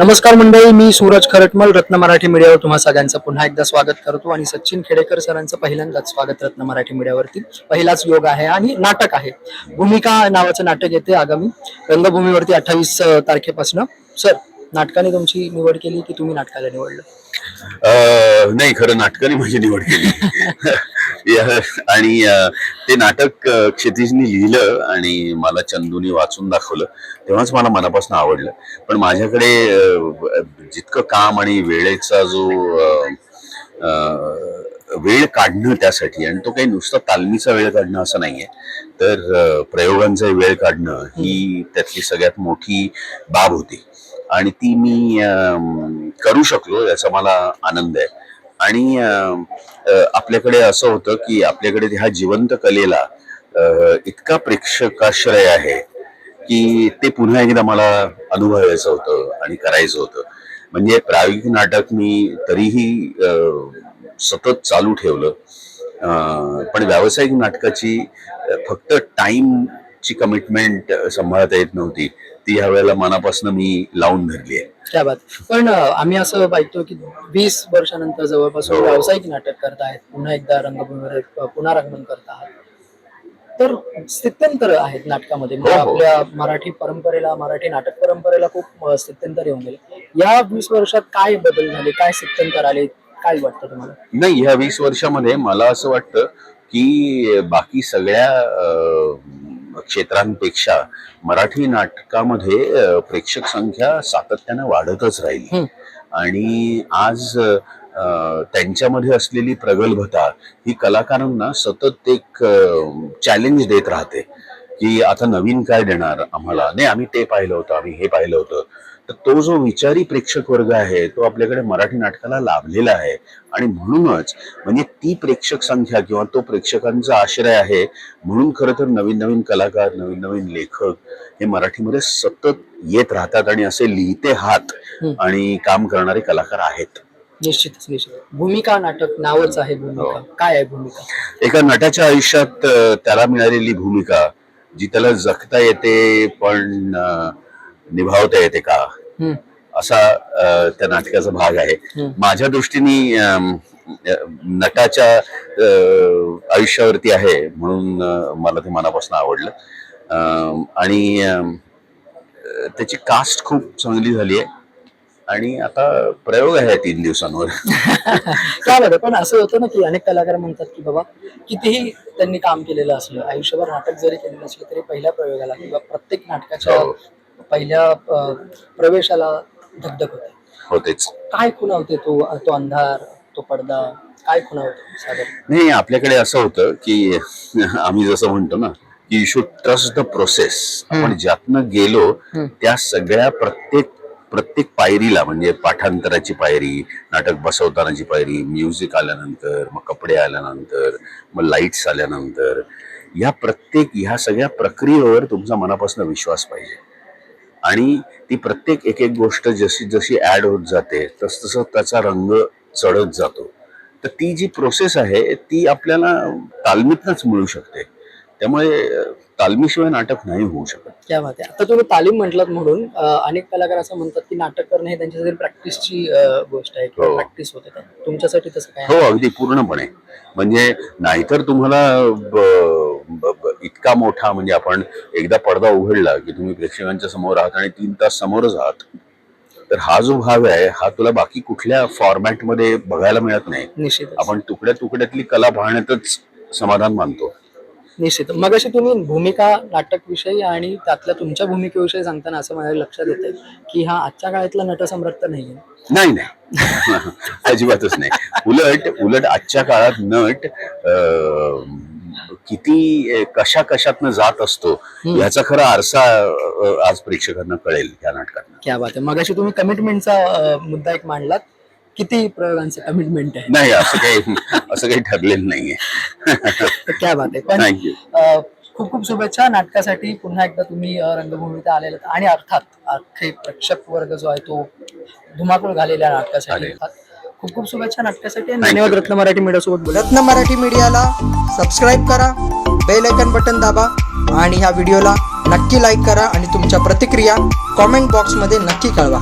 नमस्कार मंडळी मी सूरज खरटमल रत्न मराठी मीडियावर तुम्हा सगळ्यांचं पुन्हा एकदा स्वागत करतो आणि सचिन खेडेकर सरांचं पहिल्यांदाच स्वागत रत्न मराठी मीडियावरती. पहिलाच योग आहे आणि नाटक आहे. भूमिका नावाचं नाटक येते आगामी. रंगभूमीवरती अठ्ठावीस तारखेपासून. सर नाटकाने तुमची निवड केली की तुम्ही नाटकाला निवडलं? नाही खरं नाटकाने माझी निवड केली. आणि ते नाटक क्षितिजनी लिहिलं आणि मला चंदूनी वाचून दाखवलं. तेव्हाच मला मनापासून आवडलं. पण माझ्याकडे जितकं काम आणि वेळेचा जो वेळ काढणं त्यासाठी आणि तो काही नुसता तालमीचा वेळ काढणं असं नाहीये तर प्रयोगांचा वेळ काढणं ही त्यातली सगळ्यात मोठी बाब होती. आणि ती मी करू शकलो याचा मला आनंद आहे. आणि आपल्याकडे असं होतं की आपल्याकडे ह्या जिवंत कलेला इतका प्रेक्षकाश्रय आहे की ते पुन्हा एकदा मला अनुभवायचं होतं आणि करायचं होतं. म्हणजे प्रायोगिक नाटक मी तरीही सतत चालू ठेवलं. पण व्यावसायिक नाटकाची फक्त टाईमची कमिटमेंट सांभाळता येत नव्हती. ती ह्या वेळेला मनापासून मी लावून धरली आहे. त्या बात. पण आम्ही असं पाहतो की वीस वर्षानंतर जवळपास. व्यावसायिक नाटक करतायत पुन्हा एकदा रंगभूमीवर एक, अं, पुनरागमन करत आहात. तर स्थित्यंतर आहेत नाटकामध्ये. म्हणजे हो, हो. आपल्या मराठी परंपरेला मराठी नाटक परंपरेला खूप स्थित्यंतर येऊन गेले. या वीस वर्षात काय बदल झाले? काय स्थित्यंतर आले? काय वाटतं तुम्हाला? नाही ह्या वीस वर्षामध्ये मला असं वाटतं की बाकी सगळ्या क्षेत्रांपेक्षा मराठी नाटकामध्ये प्रेक्षक संख्या सातत्यानं वाढतच राहिली. आणि आज त्यांच्यामध्ये असलेली प्रगल्भता ही कलाकारांना सतत एक चॅलेंज देत राहते. की आता नवीन काय देणार आम्हाला? नाही आम्ही ते पाहिलं होतं आम्ही हे पाहिलं होतं. तर तो जो विचारी प्रेक्षक वर्ग आहे तो आपल्याकडे मराठी नाटकाला लाभलेला आहे आणि म्हणूनच म्हणजे ती प्रेक्षक संख्या किंवा तो प्रेक्षकांचा आश्रय आहे म्हणून खरं तर नवीन नवीन कलाकार नवीन नवीन लेखक हे मराठीमध्ये सतत येत राहतात आणि असे लिहिते हात. आणि काम करणारे कलाकार आहेत निश्चितच निश्चित भूमिका नाटक नावच आहे भूमिका हो. काय आहे भूमिका एका नटाच्या आयुष्यात अ, त्याला मिळालेली भूमिका जी त्याला जगता येते पण अ, निभावता येते का. असा त्या नाटकाचा भाग आहे. माझ्या दृष्टीने नटाच्या आयुष्यावरती आहे म्हणून मला ते मनापासून आवडलं. आणि त्याची कास्ट खूप चांगली झाली आहे. आणि आता प्रयोग आहे तीन दिवसांवर. काय पण असं होतं ना की अनेक कलाकार म्हणतात की बाबा कितीही त्यांनी काम केलेलं असलं आयुष्यभर नाटक जरी केलेलं असलं तरी पहिल्या प्रयोगाला किंवा प्रत्येक नाटकाच्या हो. पहिल्या प्रवेशाला धगधग होते. होतेच. काय खुणावते तो तो अंधार तो पडदा? काय खुणावतो साधारण? नाही आपल्याकडे असं होतं की आम्ही जसं म्हणतो ना की you should trust the process आपण ज्यातनं गेलो. त्या सगळ्या प्रत्येक प्रत्येक पायरीला म्हणजे पाठांतराची पायरी नाटक बसवतानाची पायरी म्युझिक आल्यानंतर मग कपडे आल्यानंतर मग लाईट्स आल्यानंतर या प्रत्येक ह्या सगळ्या प्रक्रियेवर तुमचा मनापासून विश्वास पाहिजे. आणि ती प्रत्येक एक एक गोष्ट जशी जशी ऍड होत जाते तस तसं त्याचा रंग चढत जातो. तर ती जी प्रोसेस आहे ती आपल्याला तालमीतनच मिळू शकते. त्यामुळे तालमीशिवाय नाटक नाही होऊ शकत. क्या बात आहे आता तुम्ही तालीम म्हटलात म्हणून अनेक कलाकार असं म्हणतात की नाटक करणं हे त्यांच्यासाठी प्रॅक्टिसची गोष्ट आहे किंवा हो. प्रॅक्टिस होते. तुमच्यासाठी तसं काय हो अगदी पूर्णपणे. म्हणजे नाहीतर तुम्हाला ब- ब- ब- इतका मोठा म्हणजे आपण एकदा पडदा उघडला की तुम्ही प्रेक्षकांच्या समोर आहात आणि तीन तास समोरच आहात तर हा जो भाग आहे हा तुला बाकी कुठल्या फॉर्मॅटमध्ये बघायला मिळत नाही. निश्चित आपण तुकड्या तुकड्यातली कला पाहण्यातच समाधान मानतो. निश्चित. मग अशी तुम्ही भूमिका नाटक विषयी आणि त्यातल्या तुमच्या भूमिकेविषयी सांगताना असं माझ्या लक्षात येते की हा आजच्या काळातला नटसम्राट तर नाहीये. नाही नाही. अजिबातच नाही. उलट उलट आजच्या काळात नट किती कशा कशातनं जात असतो ह्याचा खरा आरसा आज प्रेक्षकांना कळेल या नाटकात क्या बात आहे. मग अशी तुम्ही कमिटमेंटचा मुद्दा एक मांडलात. किती प्रयोगांचं कमिटमेंट आहे? नाही असं काही असं काही ठरलेलं नाहीये. तर क्या बात आहे पण थँक्यू अ, खूप खूप शुभेच्छा. नाटकासाठी पुन्हा एकदा तुम्ही अ, रंगभूमीत आलेले आहात. आणि अर्थात अख्खे प्रेक्षक वर्ग जो आहे तो धुमाकूळ घालेल्या नाटकासाठी. चालेल. अर्थात खूप खूप शुभेच्छा नाटकासाठी. आणि Thank you. धन्यवाद रत्न मराठी मीडिया सोबत बोलत. रत्न मराठी मीडियाला सबस्क्राईब करा बेल आयकन बटन दाबा आणि ह्या व्हिडिओला नक्की लाईक करा आणि तुमच्या प्रतिक्रिया कॉमेंट बॉक्समध्ये नक्की कळवा.